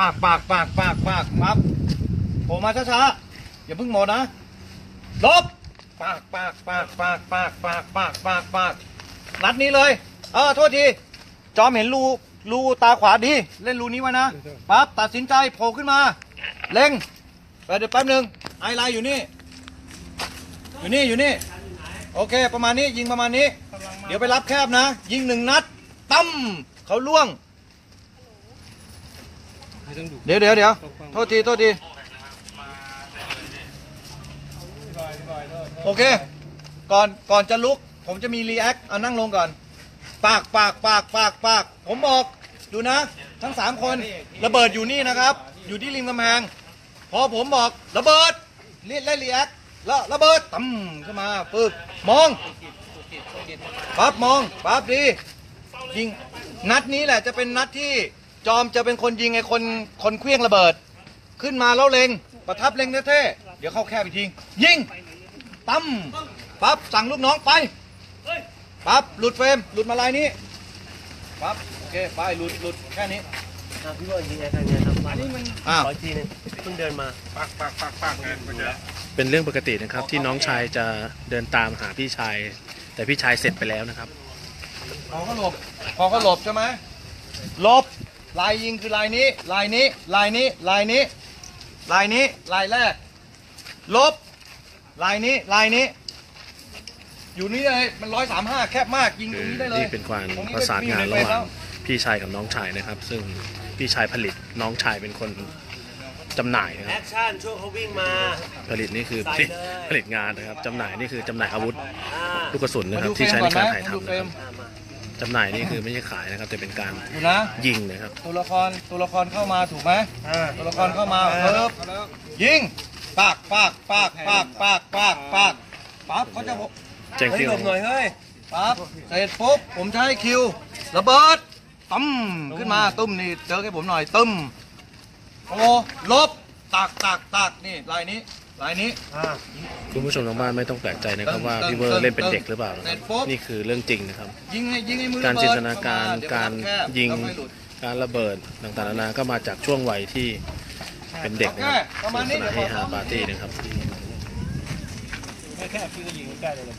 ปากปากปากปากปากปั๊บโผล่มาช้าๆอย่าเพิ่งหมดนะลบปากปากปากปากปากปากปากปากปากนัดนี้เลย เออโทษทีจอมเห็นรูรูตาขวาดี เล่นรูนี้ไว้นะปั๊บตัดสินใจโผล่ขึ้นมา เล็งไปเดี๋ยวแป๊บหนึ่งไอไลน์อยู่นี่ อยู่นี่อยู่นี่ โอเค ประมาณนี้ยิงประมาณนี้ เดี๋ยวไปรับแคบนะ ยิงหนึ่งนัดตั้มเขาล่วง เดี๋ยวเดี๋ยวเดี๋ยวโทษทีโทษทีโอเค ก่อนก่อนจะลุก ผมจะมีรีแอคเอานั่งลงก่อน ปากปากปากปากปาก ผมบอกดูนะ ทั้งสามคนระเบิดอยู่นี่นะครับ อยู่ที่ริมกำแพงพอผมบอกระเบิดเล่นเล่นรีแอคแล้วระเบิดตั้มขึ้นมาปึ๊บมองปั๊บมองปั๊บดียิงนัดนี้แหละจะเป็นนัดที่ จอมจะเป็นคนยิงไอ้คนคนเคลี้ยงระเบิด ขึ้นมาแล้วเล็งประทับเล็งเท่ๆเดี๋ยวเข้าแคบอีกทียิงตั้มปั๊บสั่งลูกน้องไปปั๊บหลุดเฟรมหลุดมาลายนี้ปั๊บโอเคไปหลุดหลุดแค่นี้ครับพี่ว่ายิงไงทางเนี้ยครับอันนี้มันอ้าวขออีกทีหนึงเพิ่งเดินมาเป็นเรื่องปกตินะครับ ที่น้องชายจะเดินตามหาพี่ชาย แต่พี่ชายเสร็จไปแล้วนะครับพอเขาหลบพอเขาหลบใช่ไหมหลบ ลายยิงคือลายนี้ ลายนี้ ลายนี้ ลายนี้ ลายนี้ ลายแรกหลบ ลายนี้ ลายนี้ อยู่นี่เลย มันร้อยสามห้าแคบมาก ยิงตคืรงอนี้ได้เลยนี่เป็นการตรงประสานงานระหไม่อยู่ใเฟซว่างพี่ชายกับน้องชายนะครับ ซึ่งพี่ชายผลิตน้องชายเป็นคนจำหน่ายนะคแอรับคชั่นช่วงเขาวิ่งมา ผลิตนี่คือผใส่ลิตเลยผลิตงานนะครับจำหน่ายนี่คือจำหน่ายอาวุธอ่าลูกกระสุนนะมาครัดูบเฟรที่มใช้ก่ในอนการนะถ่ายมาดูทำเฟรนะคมรับอ่ามา จำหน่ายนี่คือไม่ใช่ขายนะครับ แต่เป็นการดูนะ ยิงนะครับ ตัวละครตัวละครเข้ามาถูกไหมตัวละครเข้ามาเพิ่มยิงปากปากปากปากปากปากปากปั๊บเขาจะบอกแจ้งเฮ้ยที่หลบหน่อยเฮ้ยปั๊บเสร็จปุ๊บผมจะให้คิวระเบิดตั้มขึ้นมาตุ้มนี่เจอให้ผมหน่อยตึ้มโอ้ลบตักตักตักนี่ลายนี้ ลายนี้คุณผู้ชมทางบ้านไม่ต้องแปลกใจนะครับเติมว่าเติมพี่เวอเติร์มเล่นเป็นเด็กหรือเปล่าเสร็นะจคปุ๊รับบนี่คือเรื่องจริงนะครับ ยิงให้ยิงให้มือการระเบิจิดนตนาการเข้มเดี๋ยวการแคบยิงแล้วไม่หลุดการระเบิดต่างๆนานาก็มาจากช่วงวัยที่เป็นเด็กนะครับโอเคประมาณนี้สนุกสนานเฮฮาปาร์ตี้นะครับแค่พี่ก็ยิงใกล้เลย